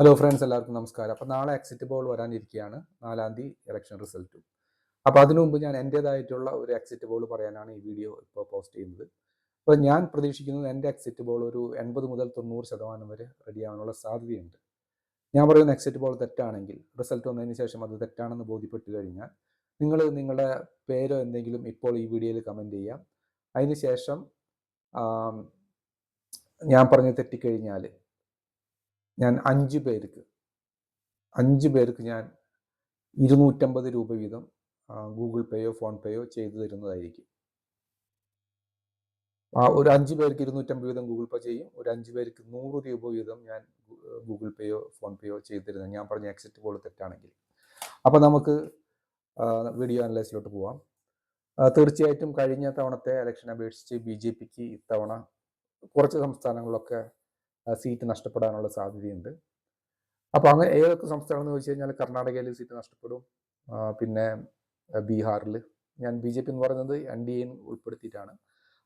Hello friends എല്ലാവർക്കും നമസ്കാരം. അപ്പോൾ നാളെ എക്സിറ്റ് പോൾ വരാനിരിക്കുകയാണ്. നാലാം തീയതി ഇലക്ഷൻ റിസൾട്ടും അപ്പോൾ അതിനു മുമ്പ് ഞാൻ എന്റേതായിട്ടുള്ള ഒരു എക്സിറ്റ് പോൾ പറയാനാണ് ഈ വീഡിയോ ഇപ്പോൾ പോസ്റ്റ് ചെയ്യുന്നത്. അപ്പോൾ ഞാൻ പ്രതീക്ഷിക്കുന്നത് എന്റെ എക്സിറ്റ് പോൾ ഒരു എൺപത് മുതൽ തൊണ്ണൂറ് ശതമാനം വരെ റെഡിയാവാനുള്ള സാധ്യതയുണ്ട്. ഞാൻ പറയുന്ന എക്സിറ്റ് പോൾ തെറ്റാണെങ്കിൽ റിസൾട്ട് വന്നതിന് ശേഷം അത് തെറ്റാണെന്ന് ബോധ്യപ്പെട്ട് കഴിഞ്ഞാൽ നിങ്ങൾ നിങ്ങളുടെ പേരോ എന്തെങ്കിലും ഇപ്പോൾ ഈ വീഡിയോയിൽ കമന്റ് ചെയ്യാം. അതിന് ശേഷം ഞാൻ പറഞ്ഞ് തെറ്റിക്കഴിഞ്ഞാൽ ഞാൻ അഞ്ച് പേർക്ക് അഞ്ച് പേർക്ക് ഞാൻ ഇരുന്നൂറ്റമ്പത് രൂപ വീതം ഗൂഗിൾ പേയോ ഫോൺ പേയോ ചെയ്തു തരുന്നതായിരിക്കും. ആ ഒരു അഞ്ച് പേർക്ക് ഇരുന്നൂറ്റമ്പത് വീതം ഗൂഗിൾ പേ ചെയ്യും. ഒരു അഞ്ച് പേർക്ക് നൂറ് രൂപ വീതം ഞാൻ ഗൂഗിൾ പേയോ ഫോൺ പേയോ ചെയ്തു തരുന്നത് ഞാൻ പറഞ്ഞ എക്സിറ്റ് പോൾ തെറ്റാണെങ്കിൽ. അപ്പോൾ നമുക്ക് വീഡിയോ അനലൈസിലോട്ട് പോവാം. തീർച്ചയായിട്ടും കഴിഞ്ഞ തവണത്തെ ഇലക്ഷൻ അപേക്ഷിച്ച് ബി ജെ പിക്ക് ഇത്തവണ കുറച്ച് സംസ്ഥാനങ്ങളിലൊക്കെ സീറ്റ് നഷ്ടപ്പെടാനുള്ള സാധ്യതയുണ്ട്. അപ്പോൾ അങ്ങനെ ഏതൊക്കെ സംസ്ഥാനം എന്ന് ചോദിച്ചു കഴിഞ്ഞാൽ കർണാടകയിൽ സീറ്റ് നഷ്ടപ്പെടും പിന്നെ ബീഹാറിൽ ഞാൻ ബി ജെ പി എന്ന് പറയുന്നത് എൻ ഡി എയും ഉൾപ്പെടുത്തിയിട്ടാണ്.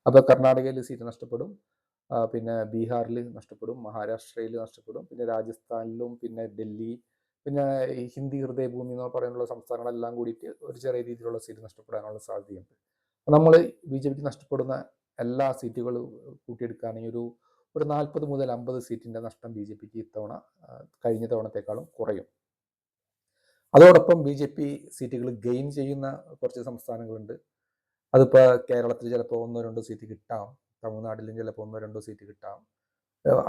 അപ്പോൾ കർണാടകയിൽ സീറ്റ് നഷ്ടപ്പെടും പിന്നെ ബീഹാറിൽ നഷ്ടപ്പെടും മഹാരാഷ്ട്രയിൽ നഷ്ടപ്പെടും പിന്നെ രാജസ്ഥാനിലും പിന്നെ ഡൽഹി പിന്നെ ഹിന്ദി ഹൃദയഭൂമി എന്ന് പറയുന്ന സംസ്ഥാനങ്ങളെല്ലാം കൂടിയിട്ട് ഒരു ചെറിയ രീതിയിലുള്ള സീറ്റ് നഷ്ടപ്പെടാനുള്ള സാധ്യതയുണ്ട്. നമ്മൾ ബി ജെ പിക്ക് നഷ്ടപ്പെടുന്ന എല്ലാ സീറ്റുകളും കൂട്ടിയെടുക്കുകയാണെങ്കിൽ ഒരു ഒരു നാൽപ്പത് മുതൽ അമ്പത് സീറ്റിന്റെ നഷ്ടം ബി ജെ പിക്ക് ഇത്തവണ കഴിഞ്ഞ തവണത്തെക്കാളും കുറയും. അതോടൊപ്പം ബി ജെ പി സീറ്റുകൾ ഗെയിൻ ചെയ്യുന്ന കുറച്ച് സംസ്ഥാനങ്ങളുണ്ട്. അതിപ്പോൾ കേരളത്തിൽ ചിലപ്പോൾ ഒന്നോ രണ്ടോ സീറ്റ് കിട്ടാം. തമിഴ്നാട്ടിലും ചിലപ്പോൾ ഒന്നോ രണ്ടോ സീറ്റ് കിട്ടാം.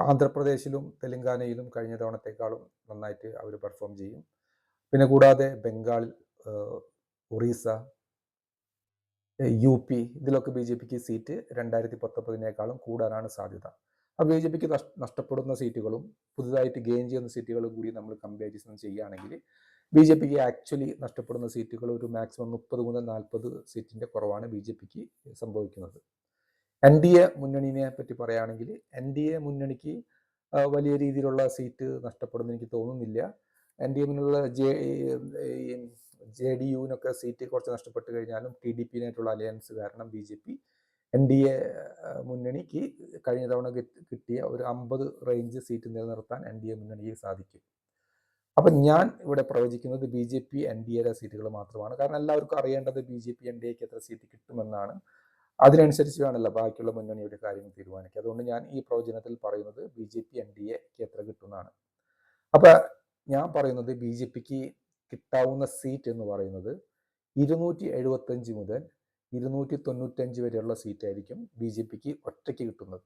ആന്ധ്രാപ്രദേശിലും തെലങ്കാനയിലും കഴിഞ്ഞ തവണത്തെക്കാളും നന്നായിട്ട് അവർ പെർഫോം ചെയ്യും. പിന്നെ കൂടാതെ ബംഗാളിൽ ഒറീസ യു പി ഇതിലൊക്കെ ബി ജെ പിക്ക് സീറ്റ് രണ്ടായിരത്തി പത്തൊമ്പതിനേക്കാളും കൂടാനാണ് സാധ്യത. ആ ബി ജെ പിക്ക് നഷ്ടപ്പെടുന്ന സീറ്റുകളും പുതുതായിട്ട് ഗെയിൻ ചെയ്യുന്ന സീറ്റുകളും കൂടി നമ്മൾ കമ്പാരിസൺ ചെയ്യുകയാണെങ്കിൽ ബി ജെ പിക്ക് ആക്ച്വലി നഷ്ടപ്പെടുന്ന സീറ്റുകൾ ഒരു മാക്സിമം മുപ്പത് മുതൽ നാൽപ്പത് സീറ്റിന്റെ കുറവാണ് ബി ജെ പിക്ക് സംഭവിക്കുന്നത്. എൻ ഡി എ മുന്നണിനെ പറ്റി പറയുകയാണെങ്കിൽ എൻ ഡി എ മുന്നണിക്ക് വലിയ രീതിയിലുള്ള സീറ്റ് നഷ്ടപ്പെടുന്ന എനിക്ക് തോന്നുന്നില്ല. എൻ ഡി എമ്മിനുള്ള ജെ ജെ ഡി യുവിനൊക്കെ സീറ്റ് കുറച്ച് നഷ്ടപ്പെട്ട് കഴിഞ്ഞാലും ടി ഡി പിന്നായിട്ടുള്ള അലയൻസ് കാരണം B J P N D A മുന്നണിക്ക് കഴിഞ്ഞ തവണ കിട്ടിയ ഒരു അമ്പത് റേഞ്ച് സീറ്റ് നിലനിർത്താൻ എൻ ഡി എ മുന്നണിക്ക് സാധിക്കും. അപ്പം ഞാൻ ഇവിടെ പ്രവചിക്കുന്നത് B J P N D എയുടെ സീറ്റുകൾ മാത്രമാണ്. കാരണം എല്ലാവർക്കും അറിയേണ്ടത് B J P N D എക്ക് എത്ര സീറ്റ് കിട്ടുമെന്നാണ്. അതിനനുസരിച്ച് വേണമല്ലോ ബാക്കിയുള്ള മുന്നണിയുടെ കാര്യങ്ങൾ തീരുമാനിക്കുക. അതുകൊണ്ട് ഞാൻ ഈ പ്രവചനത്തിൽ പറയുന്നത് B J P N D എക്ക് എത്ര കിട്ടുമെന്നാണ്. അപ്പം ഞാൻ പറയുന്നത് ബി ജെ പിക്ക് കിട്ടാവുന്ന സീറ്റ് എന്ന് പറയുന്നത് ഇരുന്നൂറ്റി എഴുപത്തഞ്ച് മുതൽ ഇരുന്നൂറ്റി തൊണ്ണൂറ്റഞ്ച് വരെയുള്ള സീറ്റായിരിക്കും ബി ജെ പിക്ക് ഒറ്റയ്ക്ക് കിട്ടുന്നത്.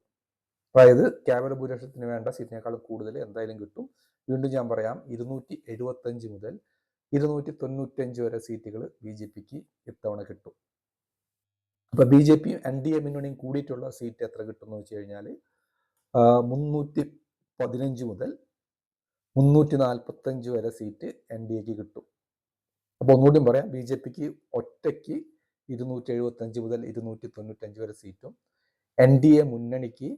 അതായത് കേവല ഭൂരിപക്ഷത്തിന് വേണ്ട സീറ്റിനേക്കാളും കൂടുതൽ എന്തായാലും കിട്ടും. വീണ്ടും ഞാൻ പറയാം ഇരുന്നൂറ്റി എഴുപത്തഞ്ച് മുതൽ ഇരുന്നൂറ്റി തൊണ്ണൂറ്റഞ്ച് വരെ സീറ്റുകൾ ബി ജെ പിക്ക് ഇത്തവണ കിട്ടും. അപ്പൊ B J P N D A മുന്നണിയും കൂടിയിട്ടുള്ള സീറ്റ് എത്ര കിട്ടും എന്ന് വെച്ച് കഴിഞ്ഞാൽ മുന്നൂറ്റി പതിനഞ്ച് മുതൽ മുന്നൂറ്റി നാൽപ്പത്തഞ്ച് വരെ സീറ്റ് എൻ ഡി എക്ക് കിട്ടും. അപ്പോൾ ഒന്നുകൂടി പറയാം ബി ജെ പിക്ക് ഒറ്റയ്ക്ക് ഇരുന്നൂറ്റി എഴുപത്തഞ്ച് മുതൽ ഇരുന്നൂറ്റി തൊണ്ണൂറ്റഞ്ച് വരെ സീറ്റും എൻ ഡി എ മുന്നണിക്ക്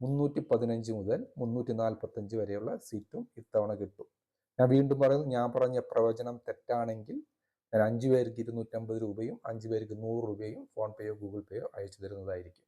മുന്നൂറ്റി പതിനഞ്ച് മുതൽ മുന്നൂറ്റി നാൽപ്പത്തഞ്ച് വരെയുള്ള സീറ്റും ഇത്തവണ കിട്ടും. ഞാൻ വീണ്ടും പറയുന്നു ഞാൻ പറഞ്ഞ പ്രവചനം തെറ്റാണെങ്കിൽ ഞാൻ അഞ്ച് പേർക്ക് ഇരുന്നൂറ്റമ്പത് രൂപയും അഞ്ച് പേർക്ക് നൂറ് രൂപയും ഫോൺ പേയോ ഗൂഗിൾ പേയോ അയച്ചു തരുന്നതായിരിക്കും.